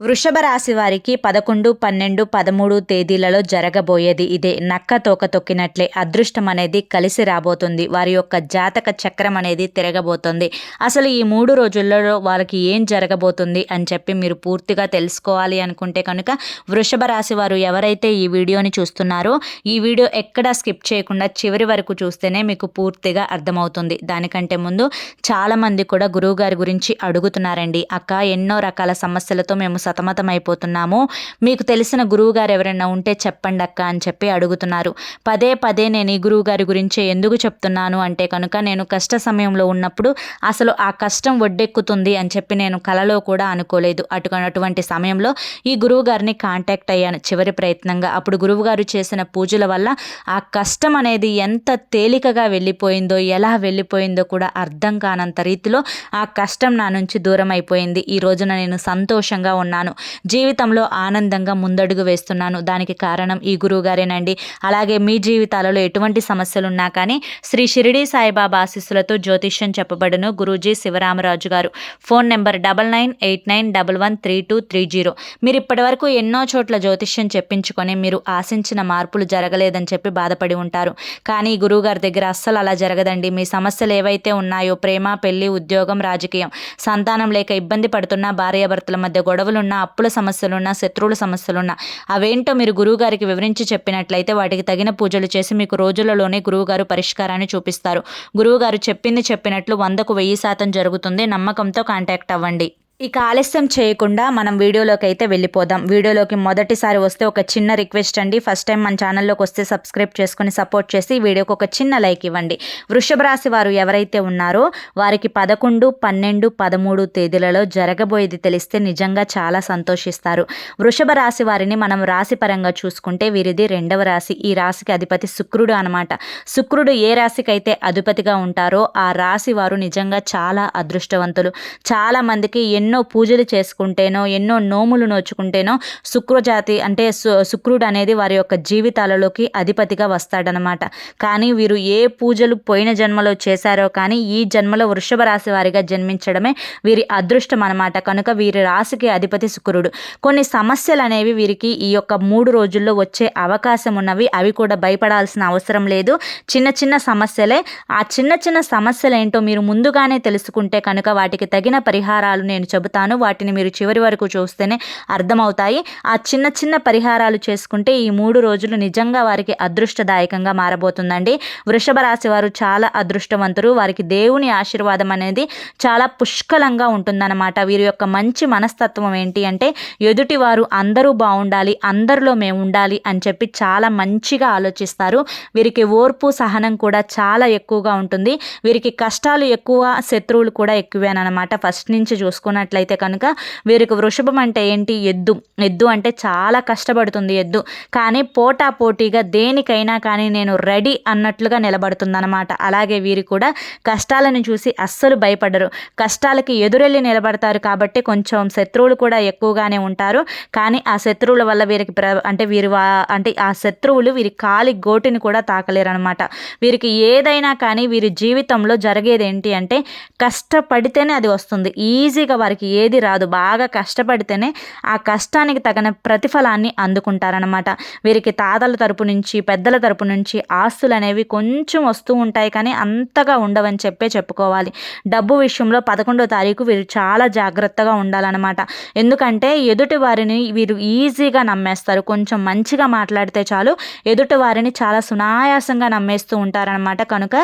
వృషభ రాశి వారికి పదకొండు పన్నెండు పదమూడు తేదీలలో జరగబోయేది ఇదే. నక్క తోక తొక్కినట్లే అదృష్టం అనేది కలిసి రాబోతుంది. వారి యొక్క జాతక చక్రం అనేది తిరగబోతుంది. అసలు ఈ మూడు రోజులలో వారికి ఏం జరగబోతుంది అని చెప్పి మీరు పూర్తిగా తెలుసుకోవాలి అనుకుంటే కనుక వృషభ రాశి వారు ఎవరైతే ఈ వీడియోని చూస్తున్నారో ఈ వీడియో ఎక్కడా స్కిప్ చేయకుండా చివరి వరకు చూస్తేనే మీకు పూర్తిగా అర్థమవుతుంది. దానికంటే ముందు చాలామంది కూడా గురువు గారి గురించి అడుగుతున్నారండి. అక్క ఎన్నో రకాల సమస్యలతో మేము సతమతం అయిపోతున్నాము మీకు తెలిసిన గురువు గారు ఎవరైనా ఉంటే చెప్పండి అక్క అని చెప్పి అడుగుతున్నారు. పదే పదే నేను ఈ గురువు గారి గురించి ఎందుకు చెప్తున్నాను అంటే కనుక నేను కష్ట సమయంలో ఉన్నప్పుడు అసలు ఆ కష్టం ఒడ్డెక్కుతుంది అని చెప్పి నేను కలలో కూడా అనుకోలేదు. అటు అటువంటి సమయంలో ఈ గురువు గారిని కాంటాక్ట్ అయ్యాను చివరి ప్రయత్నంగా. అప్పుడు గురువుగారు చేసిన పూజల వల్ల ఆ కష్టం అనేది ఎంత తేలికగా వెళ్ళిపోయిందో ఎలా వెళ్ళిపోయిందో కూడా అర్థం కానంత రీతిలో ఆ కష్టం నా నుంచి దూరం అయిపోయింది ఈ రోజున నేను సంతోషంగా ఉన్నాను. చేస్తున్నాను. జీవితంలో ఆనందంగా ముందడుగు వేస్తున్నాను. దానికి కారణం ఈ గురువుగారేనండి. అలాగే మీ జీవితాలలో ఎటువంటి సమస్యలు ఉన్నా కానీ శ్రీ షిరిడి సాయిబాబా ఆశీస్సులతో జ్యోతిష్యం చెప్పబడును గురూజీ శివరామరాజు గారు. Phone number double nine eight nine double one three two three zero. మీరు ఇప్పటివరకు ఎన్నో చోట్ల జ్యోతిష్యం చెప్పించుకొని మీరు ఆశించిన మార్పులు జరగలేదని చెప్పి బాధపడి ఉంటారు. కానీ గురువుగారి దగ్గర అస్సలు అలా జరగదండి. మీ సమస్యలు ఏవైతే ఉన్నాయో ప్రేమ పెళ్ళి ఉద్యోగం రాజకీయం సంతానం లేక ఇబ్బంది పడుతున్న భార్యాభర్తల మధ్య గొడవలు సమస్యలున్నా అప్పుల సమస్యలున్నా శత్రువుల సమస్యలున్నా అవేంటో మీరు గురువుగారికి వివరించి చెప్పినట్లయితే వాటికి తగిన పూజలు చేసి మీకు రోజులలోనే గురువుగారు పరిష్కారాన్ని చూపిస్తారు. గురువుగారు చెప్పింది చెప్పినట్లు వందకు వెయ్యి శాతం జరుగుతుంది. నమ్మకంతో కాంటాక్ట్ అవ్వండి. ఇక ఆలస్యం చేయకుండా మనం వీడియోలోకి అయితే వెళ్ళిపోదాం. వీడియోలోకి మొదటిసారి వస్తే ఒక చిన్న రిక్వెస్ట్ అండి. ఫస్ట్ టైం మన ఛానల్లోకి వస్తే సబ్స్క్రైబ్ చేసుకుని సపోర్ట్ చేసి వీడియోకి ఒక చిన్న లైక్ ఇవ్వండి. వృషభ రాశి వారు ఎవరైతే ఉన్నారో వారికి పదకొండు పన్నెండు పదమూడు తేదీలలో జరగబోయేది తెలిస్తే నిజంగా చాలా సంతోషిస్తారు. వృషభ రాశి వారిని మనం రాశి పరంగా చూసుకుంటే వీరిది రెండవ రాశి. ఈ రాశికి అధిపతి శుక్రుడు అనమాట శుక్రుడు ఏ రాశికి అయితే అధిపతిగా ఉంటారో ఆ రాశి వారు నిజంగా చాలా అదృష్టవంతులు. చాలామందికి ఎన్నో పూజలు చేసుకుంటేనో ఎన్నో నోములు నోచుకుంటేనో శుక్రజాతి అంటే శుక్రుడు అనేది వారి యొక్క జీవితాలలోకి అధిపతిగా వస్తాడనమాట. కానీ వీరు ఏ పూజలు పోయిన జన్మలో చేశారో కానీ ఈ జన్మలో వృషభ రాశి వారిగా జన్మించడమే వీరి అదృష్టం అనమాట. కనుక వీరి రాశికి అధిపతి శుక్రుడు. కొన్ని సమస్యలు అనేవి వీరికి ఈ యొక్క మూడు రోజుల్లో వచ్చే అవకాశం ఉన్నవి. అవి కూడా భయపడాల్సిన అవసరం లేదు. చిన్న చిన్న సమస్యలే. ఆ చిన్న చిన్న సమస్యలు ఏంటో మీరు ముందుగానే తెలుసుకుంటే కనుక వాటికి తగిన పరిహారాలు నేను చెబుతాను. వాటిని మీరు చివరి వరకు చూస్తేనే అర్థమవుతాయి. ఆ చిన్న చిన్న పరిహారాలు చేసుకుంటే ఈ మూడు రోజులు నిజంగా వారికి అదృష్టదాయకంగా మారబోతుందండి. వృషభ రాశి వారు చాలా అదృష్టవంతులు. వారికి దేవుని ఆశీర్వాదం అనేది చాలా పుష్కలంగా ఉంటుందన్నమాట. వీరి యొక్క మంచి మనస్తత్వం ఏంటి అంటే ఎదుటి వారు అందరూ బాగుండాలి అందరిలో మేము ఉండాలి అని చెప్పి చాలా మంచిగా ఆలోచిస్తారు. వీరికి ఓర్పు సహనం కూడా చాలా ఎక్కువగా ఉంటుంది. వీరికి కష్టాలు ఎక్కువ శత్రువులు కూడా ఎక్కువేనమాట ఫస్ట్ నుంచి చూసుకున్న చూసుకున్నట్లయితే కనుక వీరికి వృషభం అంటే ఏంటి? ఎద్దు. ఎద్దు అంటే చాలా కష్టపడుతుంది ఎద్దు. కానీ పోటా పోటీగా దేనికైనా కానీ నేను రెడీ అన్నట్లుగా నిలబడుతుందన్నమాట. అలాగే వీరు కూడా కష్టాలను చూసి అస్సలు భయపడరు. కష్టాలకి ఎదురెళ్ళి నిలబడతారు కాబట్టి కొంచెం శత్రువులు కూడా ఎక్కువగానే ఉంటారు. కానీ ఆ శత్రువుల వల్ల వీరికి ప్ర అంటే వీరి అంటే ఆ శత్రువులు వీరి కాలి గోటిని కూడా తాకలేరు అనమాట వీరికి ఏదైనా కానీ వీరి జీవితంలో జరిగేది ఏంటి అంటే కష్టపడితేనే అది వస్తుంది. ఈజీగా వారికి వారికి ఏది రాదు. బాగా కష్టపడితేనే ఆ కష్టానికి తగిన ప్రతిఫలాన్ని అందుకుంటారనమాట వీరికి తాతల తరపు నుంచి పెద్దల తరపు నుంచి ఆస్తులు అనేవి కొంచెం వస్తూ ఉంటాయి కానీ అంతగా ఉండవని చెప్పే చెప్పుకోవాలి. డబ్బు విషయంలో పదకొండో తారీఖు వీరు చాలా జాగ్రత్తగా ఉండాలన్నమాట. ఎందుకంటే ఎదుటి వారిని వీరు ఈజీగా నమ్మేస్తారు. కొంచెం మంచిగా మాట్లాడితే చాలు ఎదుటి వారిని చాలా సునాయాసంగా నమ్మేస్తూ ఉంటారనమాట కనుక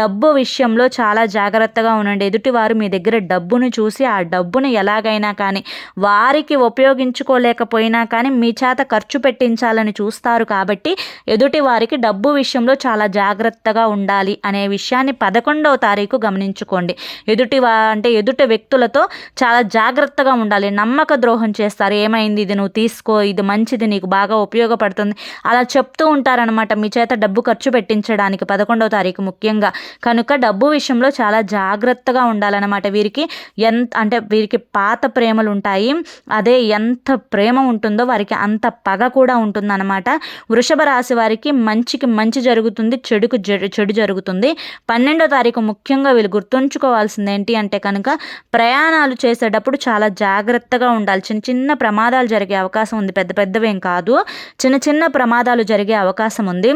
డబ్బు విషయంలో చాలా జాగ్రత్తగా ఉండండి. ఎదుటివారు మీ దగ్గర డబ్బును చూసి ఆ డబ్బు డబ్బును ఎలాగైనా కానీ వారికి ఉపయోగించుకోలేకపోయినా కానీ మీ చేత ఖర్చు పెట్టించాలని చూస్తారు కాబట్టి ఎదుటి వారికి డబ్బు విషయంలో చాలా జాగ్రత్తగా ఉండాలి అనే విషయాన్ని పదకొండవ తారీఖు గమనించుకోండి. ఎదుటి వా అంటే ఎదుటి వ్యక్తులతో చాలా జాగ్రత్తగా ఉండాలి. నమ్మక ద్రోహం చేస్తారు. ఏమైంది ఇది నువ్వు తీసుకో ఇది మంచిది నీకు బాగా ఉపయోగపడుతుంది. అలా చెప్తూ ఉంటారనమాట మీ చేత డబ్బు ఖర్చు పెట్టించడానికి పదకొండవ తారీఖు ముఖ్యంగా. కనుక డబ్బు విషయంలో చాలా జాగ్రత్తగా ఉండాలన్నమాట. వీరికి ఎంత అంటే వీరికి పాత ప్రేమలు ఉంటాయి అదే ఎంత ప్రేమ ఉంటుందో వారికి అంత పగ కూడా ఉంటుందన్నమాట. వృషభ రాశి వారికి మంచికి మంచి జరుగుతుంది చెడుకు చెడు జరుగుతుంది. పన్నెండో తారీఖు ముఖ్యంగా వీళ్ళు గుర్తుంచుకోవాల్సింది ఏంటి అంటే కనుక ప్రయాణాలు చేసేటప్పుడు చాలా జాగ్రత్తగా ఉండాలి. చిన్న చిన్న ప్రమాదాలు జరిగే అవకాశం ఉంది. పెద్ద పెద్దవేం కాదు. చిన్న చిన్న ప్రమాదాలు జరిగే అవకాశం ఉంది.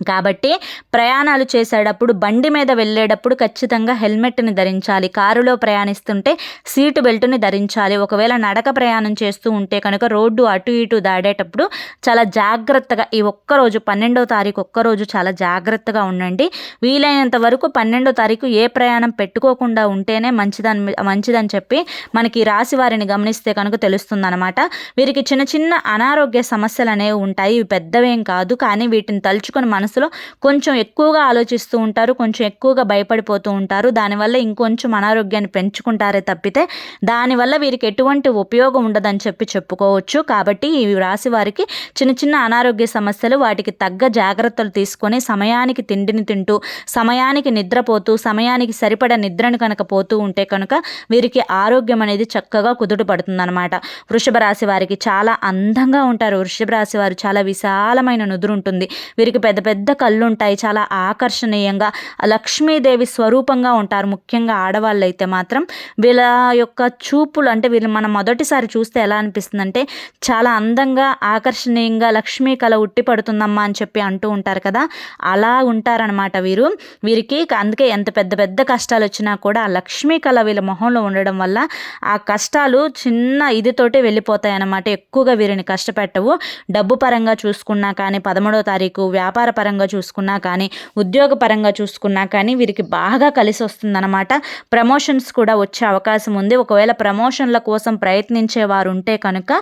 కాబట్టి ప్రయాణాలు చేసేటప్పుడు బండి మీద వెళ్ళేటప్పుడు ఖచ్చితంగా హెల్మెట్ని ధరించాలి. కారులో ప్రయాణిస్తుంటే సీటు బెల్ట్ని ధరించాలి. ఒకవేళ నడక ప్రయాణం చేస్తూ ఉంటే కనుక రోడ్డు అటు ఇటు దాడేటప్పుడు చాలా జాగ్రత్తగా ఈ ఒక్కరోజు పన్నెండో తారీఖు ఒక్కరోజు చాలా జాగ్రత్తగా ఉండండి. వీలైనంత వరకు పన్నెండో తారీఖు ఏ ప్రయాణం పెట్టుకోకుండా ఉంటేనే మంచిదని మంచిదని చెప్పి మనకి రాశి వారిని గమనిస్తే కనుక తెలుస్తుందన్నమాట. వీరికి చిన్న చిన్న అనారోగ్య సమస్యలు అనేవి ఉంటాయి. ఇవి పెద్దవేం కాదు. కానీ వీటిని తలుచుకొని మన మనసులో కొంచెం ఎక్కువగా ఆలోచిస్తూ ఉంటారు కొంచెం ఎక్కువగా భయపడిపోతూ ఉంటారు. దానివల్ల ఇంకొంచెం అనారోగ్యాన్ని పెంచుకుంటారే తప్పితే దానివల్ల వీరికి ఎటువంటి ఉపయోగం ఉండదని చెప్పి చెప్పుకోవచ్చు. కాబట్టి ఈ రాశి వారికి చిన్న చిన్న అనారోగ్య సమస్యలు వాటికి తగ్గ జాగ్రత్తలు తీసుకొని సమయానికి తిండిని తింటూ సమయానికి నిద్రపోతూ సమయానికి సరిపడ నిద్రను కనుక పోతూ ఉంటే కనుక వీరికి ఆరోగ్యం అనేది చక్కగా కుదుట పడుతుందన్నమాట. వృషభ రాశి వారికి చాలా అందంగా ఉంటారు. వృషభ రాశి వారు చాలా విశాలమైన నుదురు ఉంటుంది. వీరికి పెద్ద పెద్ద పెద్ద కళ్ళు ఉంటాయి చాలా ఆకర్షణీయంగా లక్ష్మీదేవి స్వరూపంగా ఉంటారు. ముఖ్యంగా ఆడవాళ్ళు అయితే మాత్రం వీళ్ళ యొక్క చూపులు అంటే వీళ్ళు మనం మొదటిసారి చూస్తే ఎలా అనిపిస్తుందంటే చాలా అందంగా ఆకర్షణీయంగా లక్ష్మీ కళ ఉట్టి పడుతుందమ్మా అని చెప్పి అంటూ ఉంటారు కదా. అలా ఉంటారనమాట వీరు. వీరికి అందుకే ఎంత పెద్ద పెద్ద కష్టాలు వచ్చినా కూడా ఆ లక్ష్మీ కళ వీళ్ళ మొహంలో ఉండడం వల్ల ఆ కష్టాలు చిన్న ఇదితోటే వెళ్ళిపోతాయి అన్నమాట ఎక్కువగా వీరిని కష్టపెట్టవు. డబ్బు పరంగా చూసుకున్నా కానీ పదమూడో తారీఖు వ్యాపార పరంగా చూసుకున్నా కానీ ఉద్యోగ పరంగా చూసుకున్నా కానీ వీరికి బాగా కలిసి వస్తుందన్నమాట. ప్రమోషన్స్ కూడా వచ్చే అవకాశం ఉంది. ఒకవేళ ప్రమోషన్ల కోసం ప్రయత్నించే వారు ఉంటే కనుక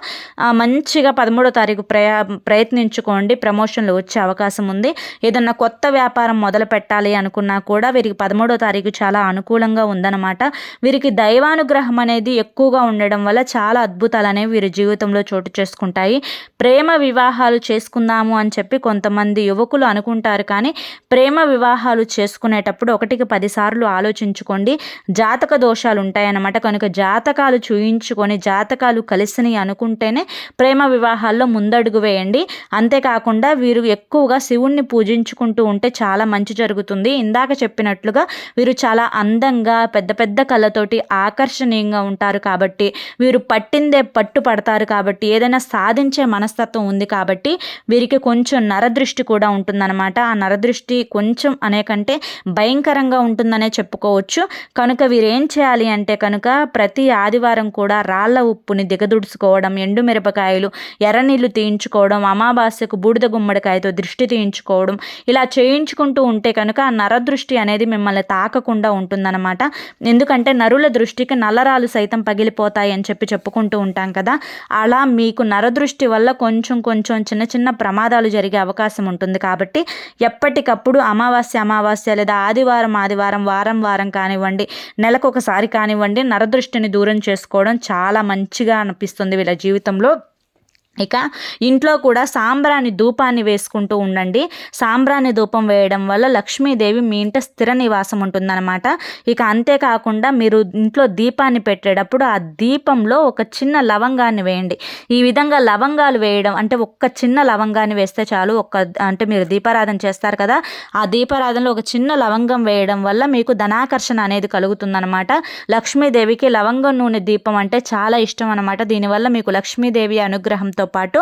మంచిగా పదమూడో తారీఖు ప్రయా ప్రయత్నించుకోండి. ప్రమోషన్లు వచ్చే అవకాశం ఉంది. ఏదన్నా కొత్త వ్యాపారం మొదలు పెట్టాలి అనుకున్నా కూడా వీరికి పదమూడో తారీఖు చాలా అనుకూలంగా ఉందన్నమాట. వీరికి దైవానుగ్రహం అనేది ఎక్కువగా ఉండడం వల్ల చాలా అద్భుతాలు అనేవి వీరి జీవితంలో చోటు చేసుకుంటాయి. ప్రేమ వివాహాలు చేసుకుందాము అని చెప్పి కొంతమంది యువకులు అనుకుంటారు. కానీ ప్రేమ వివాహాలు చేసుకునేటప్పుడు ఒకటికి పదిసార్లు ఆలోచించుకోండి. జాతక దోషాలు ఉంటాయన్నమాట. కనుక జాతకాలు చూయించుకొని జాతకాలు కలిసినవి అనుకుంటేనే ప్రేమ వివాహాల్లో ముందడుగు వేయండి. అంతేకాకుండా వీరు ఎక్కువగా శివుణ్ణి పూజించుకుంటూ ఉంటే చాలా మంచి జరుగుతుంది. ఇందాక చెప్పినట్లుగా వీరు చాలా అందంగా పెద్ద పెద్ద కళ్ళతోటి ఆకర్షణీయంగా ఉంటారు కాబట్టి వీరు పట్టిందే పట్టు పడతారు కాబట్టి ఏదైనా సాధించే మనస్తత్వం ఉంది కాబట్టి వీరికి కొంచెం నరదృష్టి కూడా ఉంటుంది ఉంటుందన్నమాట. ఆ నరదృష్టి కొంచెం అనే కంటే భయంకరంగా ఉంటుందనే చెప్పుకోవచ్చు. కనుక వీరేం చేయాలి అంటే కనుక ప్రతి ఆదివారం కూడా రాళ్ళ ఉప్పుని దిగదుడుచుకోవడం ఎండుమిరపకాయలు ఎర్రనీళ్ళు తీయించుకోవడం అమావాస్యకు బూడిద గుమ్మడికాయతో దృష్టి తీయించుకోవడం ఇలా చేయించుకుంటూ ఉంటే కనుక ఆ నరదృష్టి అనేది మిమ్మల్ని తాకకుండా ఉంటుందన్నమాట. ఎందుకంటే నరుల దృష్టికి నల్లరాలు సైతం పగిలిపోతాయి అని చెప్పి చెప్పుకుంటూ ఉంటాం కదా. అలా మీకు నరదృష్టి వల్ల కొంచెం కొంచెం చిన్న చిన్న ప్రమాదాలు జరిగే అవకాశం ఉంటుంది కాబట్టి కాబట్టి ఎప్పటికప్పుడు అమావాస్య అమావాస్య లేదా ఆదివారం ఆదివారం వారం వారం కానివ్వండి నెలకు ఒకసారి కానివ్వండి నరదృష్టిని దూరం చేసుకోవడం చాలా మంచిగా అనిపిస్తుంది వీళ్ళ జీవితంలో. ఇక ఇంట్లో కూడా సాంబ్రాణి ధూపాన్ని వేసుకుంటూ ఉండండి. సాంబ్రాణి ధూపం వేయడం వల్ల లక్ష్మీదేవి మీ ఇంట స్థిర నివాసం ఉంటుందన్నమాట. ఇక అంతేకాకుండా మీరు ఇంట్లో దీపాన్ని పెట్టేటప్పుడు ఆ దీపంలో ఒక చిన్న లవంగాన్ని వేయండి. ఈ విధంగా లవంగాలు వేయడం అంటే ఒక్క చిన్న లవంగాన్ని వేస్తే చాలు ఒక్క అంటే మీరు దీపారాధన చేస్తారు కదా ఆ దీపారాధనలో ఒక చిన్న లవంగం వేయడం వల్ల మీకు ధనాకర్షణ అనేది కలుగుతుందన్నమాట. లక్ష్మీదేవికి లవంగం నూనె దీపం అంటే చాలా ఇష్టం అనమాట దీనివల్ల మీకు లక్ష్మీదేవి అనుగ్రహంతో దాంతో పాటు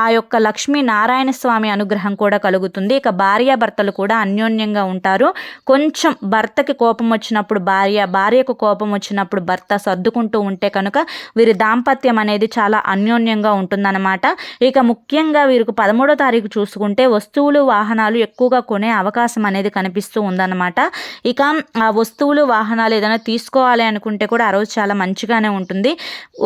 ఆ యొక్క లక్ష్మీ నారాయణ స్వామి అనుగ్రహం కూడా కలుగుతుంది. ఇక భార్యాభర్తలు కూడా అన్యోన్యంగా ఉంటారు. కొంచెం భర్తకి కోపం వచ్చినప్పుడు భార్య భార్యకు కోపం వచ్చినప్పుడు భర్త సర్దుకుంటూ ఉంటే కనుక వీరి దాంపత్యం అనేది చాలా అన్యోన్యంగా ఉంటుందన్నమాట. ఇక ముఖ్యంగా వీరికి పదమూడో తారీఖు చూసుకుంటే వస్తువులు వాహనాలు ఎక్కువగా కొనే అవకాశం అనేది కనిపిస్తూ ఉందన్నమాట. ఇక ఆ వస్తువులు వాహనాలు ఏదైనా తీసుకోవాలి అనుకుంటే కూడా ఆ రోజు చాలా మంచిగానే ఉంటుంది.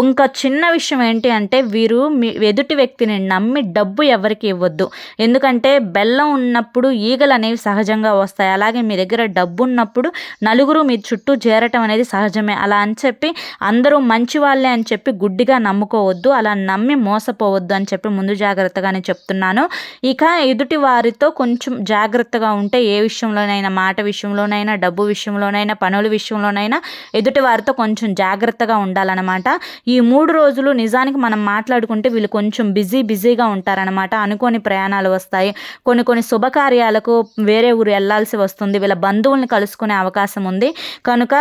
ఇంకా చిన్న విషయం ఏంటి అంటే వీరు మీ ఎదుటి వ్యక్తిని నమ్మి డబ్బు ఎవరికి ఇవ్వద్దు. ఎందుకంటే బెల్లం ఉన్నప్పుడు ఈగలు అనేవి సహజంగా వస్తాయి. అలాగే మీ దగ్గర డబ్బు ఉన్నప్పుడు నలుగురు మీ చుట్టూ చేరటం అనేది సహజమే. అలా అని చెప్పి అందరూ మంచి వాళ్ళే అని చెప్పి గుడ్డిగా నమ్ముకోవద్దు. అలా నమ్మి మోసపోవద్దు అని చెప్పి ముందు జాగ్రత్తగానే చెప్తున్నాను. ఇక ఎదుటి వారితో కొంచెం జాగ్రత్తగా ఉంటే ఏ విషయంలోనైనా మాట విషయంలోనైనా డబ్బు విషయంలోనైనా పనుల విషయంలోనైనా ఎదుటి వారితో కొంచెం జాగ్రత్తగా ఉండాలన్నమాట. ఈ మూడు రోజులు నిజానికి మనం మాట్లాడుకుంటే వీళ్ళు కొంచెం కొంచెం బిజీ బిజీగా ఉంటారనమాట అనుకోని ప్రయాణాలు వస్తాయి. కొన్ని కొన్ని శుభకార్యాలకు వేరే ఊరు వెళ్ళాల్సి వస్తుంది. వీళ్ళ బంధువుల్ని కలుసుకునే అవకాశం ఉంది. కనుక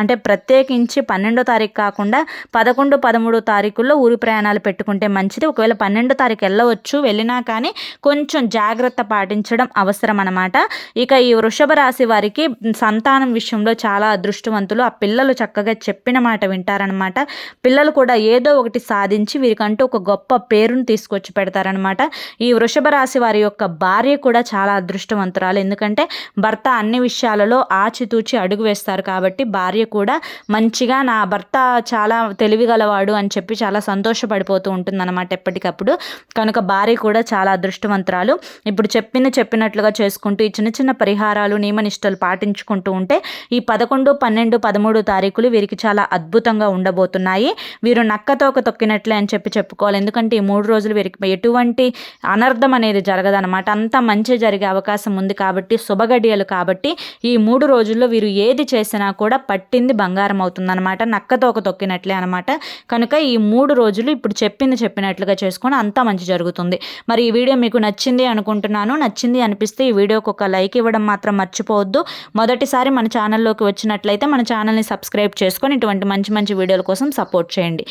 అంటే ప్రత్యేకించి పన్నెండో తారీఖు కాకుండా పదకొండు పదమూడో తారీఖుల్లో ఊరు ప్రయాణాలు పెట్టుకుంటే మంచిది. ఒకవేళ పన్నెండో తారీఖు వెళ్ళవచ్చు వెళ్ళినా కానీ కొంచెం జాగ్రత్త పాటించడం అవసరం అనమాట ఇక ఈ వృషభ రాశి వారికి సంతానం విషయంలో చాలా అదృష్టవంతులు. ఆ పిల్లలు చక్కగా చెప్పిన మాట వింటారనమాట పిల్లలు కూడా ఏదో ఒకటి సాధించి వీరికంటూ ఒక గొప్ప పేరును తీసుకొచ్చి పెడతారనమాట ఈ వృషభ రాశి వారి యొక్క భార్య కూడా చాలా అదృష్టవంతురాలు. ఎందుకంటే భర్త అన్ని విషయాలలో ఆచితూచి అడుగు వేస్తారు కాబట్టి భార్య కూడా మంచిగా నా భర్త చాలా తెలివిగలవాడు అని చెప్పి చాలా సంతోషపడిపోతూ ఉంటుందన్నమాట ఎప్పటికప్పుడు. కనుక భార్య కూడా చాలా అదృష్టవంతురాలు. ఇప్పుడు చెప్పిన చెప్పినట్లుగా చేసుకుంటూ ఈ చిన్న చిన్న పరిహారాలు నియమనిష్టలు పాటించుకుంటూ ఉంటే ఈ పదకొండు పన్నెండు పదమూడు తారీఖులు వీరికి చాలా అద్భుతంగా ఉండబోతున్నాయి. వీరు నక్కతోక తొక్కినట్లే అని చెప్పి చెప్పుకోవాలి ఎందుకంటే ఈ మూడు రోజులు వీరికి ఎటువంటి అనర్థం అనేది జరగదనమాట అంతా మంచి జరిగే అవకాశం ఉంది కాబట్టి శుభగడియలు కాబట్టి ఈ మూడు రోజుల్లో వీరు ఏది చేసినా కూడా పట్టింది బంగారం అవుతుందన్నమాట. నక్కతోక తొక్కినట్లే అనమాట కనుక ఈ మూడు రోజులు ఇప్పుడు చెప్పింది చెప్పినట్లుగా చేసుకొని అంతా మంచి జరుగుతుంది. మరి ఈ వీడియో మీకు నచ్చింది అనుకుంటున్నాను. నచ్చింది అనిపిస్తే ఈ వీడియోకి ఒక లైక్ ఇవ్వడం మాత్రం మర్చిపోవద్దు. మొదటిసారి మన ఛానల్లోకి వచ్చినట్లయితే మన ఛానల్ని సబ్స్క్రైబ్ చేసుకొని ఇటువంటి మంచి మంచి వీడియోల కోసం సపోర్ట్ చేయండి.